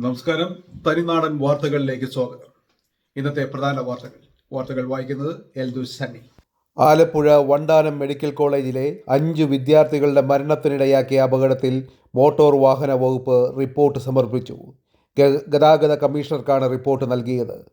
നമസ്കാരം. തനിനാടൻ വാർത്തകളിലേക്ക് സ്വാഗതം. ഇന്നത്തെ പ്രധാന വാർത്തകൾ. വാർത്തകൾ വായിക്കുന്നത് എൽദു സണ്ണി. ആലപ്പുഴ വണ്ടാനം മെഡിക്കൽ കോളേജിലെ അഞ്ച് വിദ്യാർത്ഥികളുടെ മരണത്തിനിടയാക്കിയ അപകടത്തിൽ മോട്ടോർ വാഹന വകുപ്പ് റിപ്പോർട്ട് സമർപ്പിച്ചു. ഗതാഗത കമ്മീഷണർക്കാണ് റിപ്പോർട്ട് നൽകിയത്.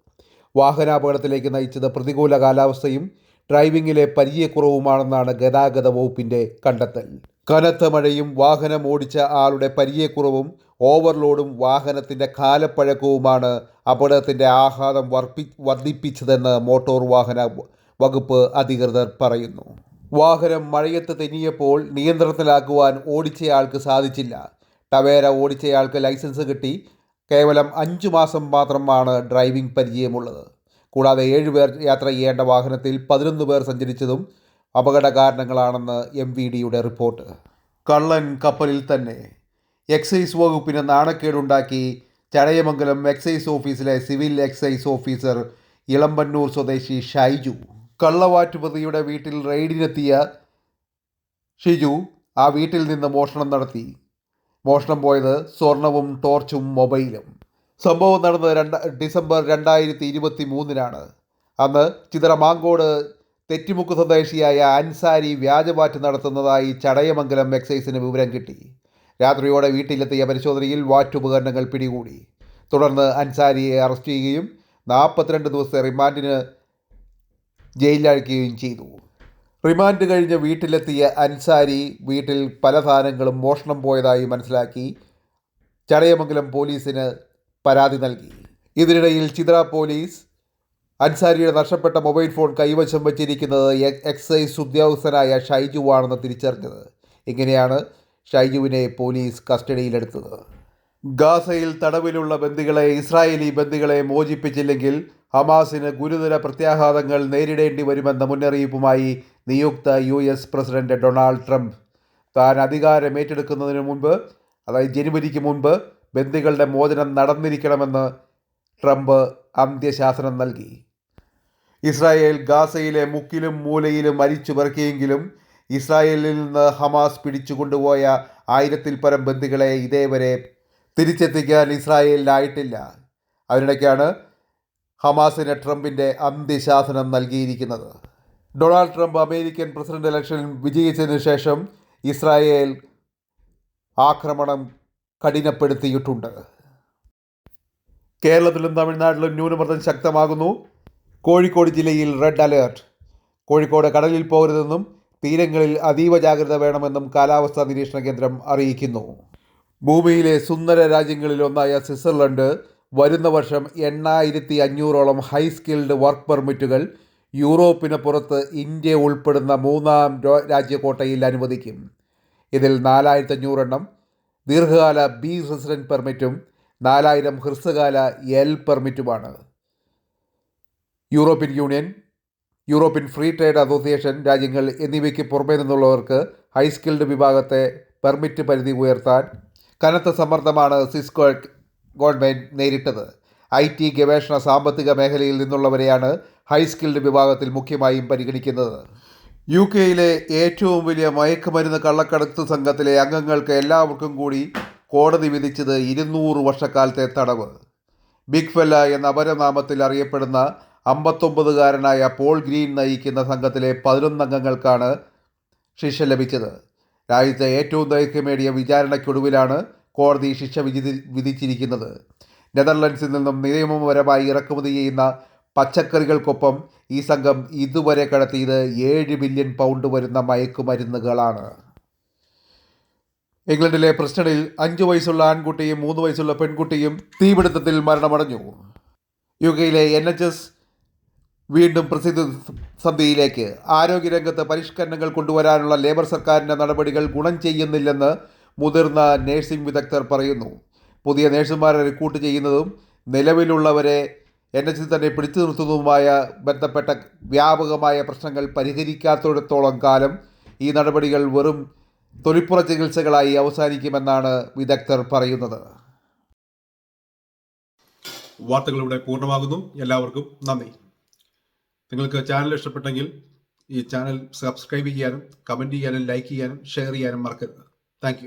വാഹനാപകടത്തിലേക്ക് നയിച്ചത് പ്രതികൂല കാലാവസ്ഥയും ഡ്രൈവിംഗിലെ പരിചയക്കുറവുമാണെന്നാണ് ഗതാഗത വകുപ്പിന്റെ കണ്ടെത്തൽ. കനത്ത മഴയും വാഹനം ഓടിച്ച ആളുടെ പരിചയക്കുറവും ഓവർലോഡും വാഹനത്തിന്റെ കാലപ്പഴക്കവുമാണ് അപകടത്തിന്റെ ആഘാതം വർപ്പി വർദ്ധിപ്പിച്ചതെന്ന് മോട്ടോർ വാഹന വകുപ്പ് അധികൃതർ പറയുന്നു. വാഹനം മഴയത്ത് തെന്നിയപ്പോൾ നിയന്ത്രണത്തിലാക്കുവാൻ ഓടിച്ചയാൾക്ക് സാധിച്ചില്ല. ടവേര ഓടിച്ചയാൾക്ക് ലൈസൻസ് കിട്ടി. കേവലം അഞ്ചു മാസം മാത്രമാണ് ഡ്രൈവിംഗ് പരിചയമുള്ളത്. കൂടാതെ ഏഴുപേർ യാത്ര ചെയ്യേണ്ട വാഹനത്തിൽ പതിനൊന്ന് പേർ സഞ്ചരിച്ചതും അപകട കാരണങ്ങളാണെന്ന് എം വി ഡിയുടെ റിപ്പോർട്ട്. കള്ളൻ കപ്പലിൽ തന്നെ. എക്സൈസ് വകുപ്പിന് നാണക്കേടുണ്ടാക്കി ചടയമംഗലം എക്സൈസ് ഓഫീസിലെ സിവിൽ എക്സൈസ് ഓഫീസർ ഇളമ്പന്നൂർ സ്വദേശി ഷൈജു. കള്ളവാറ്റുപതിയുടെ വീട്ടിൽ റെയ്ഡിനെത്തിയ ഷിജു ആ വീട്ടിൽ നിന്ന് മോഷണം നടത്തി. മോഷണം പോയത് സ്വർണവും ടോർച്ചും മൊബൈലും. സംഭവം നടന്നത് രണ്ട് ഡിസംബർ രണ്ടായിരത്തി ഇരുപത്തി മൂന്നിനാണ് അന്ന് ചിതറമാങ്കോട് തെറ്റിമുക്ക് സ്വദേശിയായ അൻസാരി വ്യാജവാറ്റ് നടത്തുന്നതായി ചടയമംഗലം എക്സൈസിന് വിവരം കിട്ടി. രാത്രിയോടെ വീട്ടിലെത്തിയ പരിശോധനയിൽ വാറ്റുപകരണങ്ങൾ പിടികൂടി. തുടർന്ന് അൻസാരിയെ അറസ്റ്റ് ചെയ്യുകയും നാൽപ്പത്തിരണ്ട് ദിവസത്തെ റിമാൻഡിന് ജയിലിലയക്കുകയും ചെയ്തു. റിമാൻഡ് കഴിഞ്ഞ് വീട്ടിലെത്തിയ അൻസാരി വീട്ടിൽ പല സാധനങ്ങളും മോഷണം പോയതായി മനസ്സിലാക്കി ചടയമംഗലം പോലീസിന് പരാതി നൽകി. ഇതിനിടയിൽ ചിത്ര പോലീസ് അൻസാരിയുടെ നഷ്ടപ്പെട്ട മൊബൈൽ ഫോൺ കൈവശം വച്ചിരിക്കുന്നത് എക്സൈസ് ഉദ്യോഗസ്ഥനായ ഷൈജുവാണെന്ന് തിരിച്ചറിഞ്ഞത്. ഇങ്ങനെയാണ് ഷൈജുവിനെ പോലീസ് കസ്റ്റഡിയിലെടുത്തത്. ഗാസയിൽ തടവിലുള്ള ബന്ദികളെ ഇസ്രായേലി ബന്ദികളെ മോചിപ്പിച്ചില്ലെങ്കിൽ ഹമാസിന് ഗുരുതര പ്രത്യാഘാതങ്ങൾ നേരിടേണ്ടി വരുമെന്ന മുന്നറിയിപ്പുമായി നിയുക്ത U S president Donald Trump. താൻ അധികാരം ഏറ്റെടുക്കുന്നതിന് മുൻപ് അതായത് ജനുവരിക്ക് മുൻപ് ബന്ദികളുടെ മോചനം നടന്നിരിക്കണമെന്ന് ട്രംപ് അന്ത്യശാസനം നൽകി. ഇസ്രായേൽ ഗാസയിലെ മുക്കിലും മൂലയിലും അരിച്ചു പറക്കിയെങ്കിലും ഇസ്രായേലിൽ നിന്ന് ഹമാസ് പിടിച്ചുകൊണ്ടുപോയ ആയിരത്തിൽ പരം ബന്ദികളെ ഇതേവരെ തിരിച്ചെത്തിക്കാൻ ഇസ്രായേലിനായിട്ടില്ല അതിനിടയ്ക്കാണ് ഹമാസിന് ട്രംപിന്റെ അന്ത്യശാസനം നൽകിയിരിക്കുന്നത്. ഡൊണാൾഡ് ട്രംപ് അമേരിക്കൻ പ്രസിഡന്റ് ഇലക്ഷനിൽ വിജയിച്ചതിന് ശേഷം ഇസ്രായേൽ ആക്രമണം കഠിനപ്പെടുത്തിയിട്ടുണ്ട്. കേരളത്തിലും തമിഴ്നാട്ടിലും ന്യൂനമർദ്ദം ശക്തമാകുന്നു. കോഴിക്കോട് ജില്ലയിൽ റെഡ് അലേർട്ട് കോഴിക്കോട് കടലിൽ പോകരുതെന്നും തീരങ്ങളിൽ അതീവ ജാഗ്രത വേണമെന്നും കാലാവസ്ഥാ നിരീക്ഷണ കേന്ദ്രം അറിയിക്കുന്നു. ഭൂമിയിലെ സുന്ദര രാജ്യങ്ങളിലൊന്നായ സ്വിറ്റ്സർലൻഡ് വരുന്ന വർഷം എണ്ണായിരത്തി അഞ്ഞൂറോളം ഹൈ സ്കിൽഡ് വർക്ക് പെർമിറ്റുകൾ യൂറോപ്പിന് പുറത്ത് ഇന്ത്യ ഉൾപ്പെടുന്ന മൂന്നാം രാജ്യകോട്ടയിൽ അനുവദിക്കും. ഇതിൽ നാലായിരത്തി അഞ്ഞൂറെണ്ണം ദീർഘകാല ബി റെസിഡന്റ് പെർമിറ്റും നാലായിരം ഹ്രസ്വകാല L പെർമിറ്റുമാണ് European Union European Free Trade Association രാജ്യങ്ങൾ എന്നിവയ്ക്ക് പുറമേ നിന്നുള്ളവർക്ക് ഹൈ സ്കിൽഡ് വിഭാഗത്തെ പെർമിറ്റ് പരിധി ഉയർത്താൻ കനത്ത സമ്മർദ്ദമാണ് സിസ്കോ ഗവൺമെന്റ് നേരിട്ടത്. ഐ ടി ഗവേഷണ സാമ്പത്തിക മേഖലയിൽ നിന്നുള്ളവരെയാണ് ഹൈ സ്കിൽഡ് വിഭാഗത്തിൽ മുഖ്യമായും പരിഗണിക്കുന്നത്. യു കെയിലെ ഏറ്റവും വലിയ മയക്കുമരുന്ന് കള്ളക്കടത്ത് സംഘത്തിലെ അംഗങ്ങൾക്ക് എല്ലാവർക്കും കൂടി കോടതി വിധിച്ചത് ഇരുന്നൂറ് വർഷക്കാലത്തെ തടവ്. ബിഗ് ഫെല്ല എന്ന അപരനാമത്തിൽ അറിയപ്പെടുന്ന അമ്പത്തൊമ്പതുകാരനായ പോൾ ഗ്രീൻ നയിക്കുന്ന സംഘത്തിലെ പതിനൊന്നംഗങ്ങൾക്കാണ് ശിക്ഷ ലഭിച്ചത്. രാജ്യത്തെ ഏറ്റവും ദൈർഘ്യമേറിയ വിചാരണയ്ക്കൊടുവിലാണ് കോടതി ശിക്ഷ വിധി വിധിച്ചിരിക്കുന്നത്. നെതർലൻഡ്സിൽ നിന്നും നിയമപരമായി ഇറക്കുമതി ചെയ്യുന്ന പച്ചക്കറികൾക്കൊപ്പം ഈ സംഘം ഇതുവരെ കടത്തിയത് ഏഴ് ബില്യൺ പൗണ്ട് വരുന്ന മയക്കുമരുന്നുകളാണ്. ഇംഗ്ലണ്ടിലെ പ്രസ്റ്റണിൽ അഞ്ചു വയസ്സുള്ള ആൺകുട്ടിയും മൂന്ന് വയസ്സുള്ള പെൺകുട്ടിയും തീപിടുത്തത്തിൽ മരണമടഞ്ഞു. യു കെയിലെ എൻ എച്ച് എസ് വീണ്ടും പ്രസിദ്ധ പ്രതിസന്ധിയിലേക്ക് ആരോഗ്യരംഗത്ത് പരിഷ്കരണങ്ങൾ കൊണ്ടുവരാനുള്ള ലേബർ സർക്കാരിന്റെ നടപടികൾ ഗുണം ചെയ്യുന്നില്ലെന്ന് മുതിർന്ന നഴ്സിംഗ് വിദഗ്ധർ പറയുന്നു. പുതിയ നഴ്സുമാരെ റിക്രൂട്ട് ചെയ്യുന്നതും നിലവിലുള്ളവരെ എൻ എച്ച് തന്നെ പിടിച്ചു നിർത്തുന്നതുമായ ബന്ധപ്പെട്ട വ്യാപകമായ പ്രശ്നങ്ങൾ പരിഹരിക്കാത്തിടത്തോളം കാലം ഈ നടപടികൾ വെറും തൊലിപ്പുറ ചികിത്സകളായി അവസാനിക്കുമെന്നാണ് വിദഗ്ധർ പറയുന്നത്. വാർത്തകൾ ഇവിടെ പൂർണമാകുന്നു. എല്ലാവർക്കും നന്ദി. നിങ്ങൾക്ക് ചാനൽ ഇഷ്ടപ്പെട്ടെങ്കിൽ ഈ ചാനൽ സബ്സ്ക്രൈബ് ചെയ്യാനും കമന്റ് ചെയ്യാനും ലൈക്ക് ചെയ്യാനും ഷെയർ ചെയ്യാനും മറക്കരുത്. താങ്ക്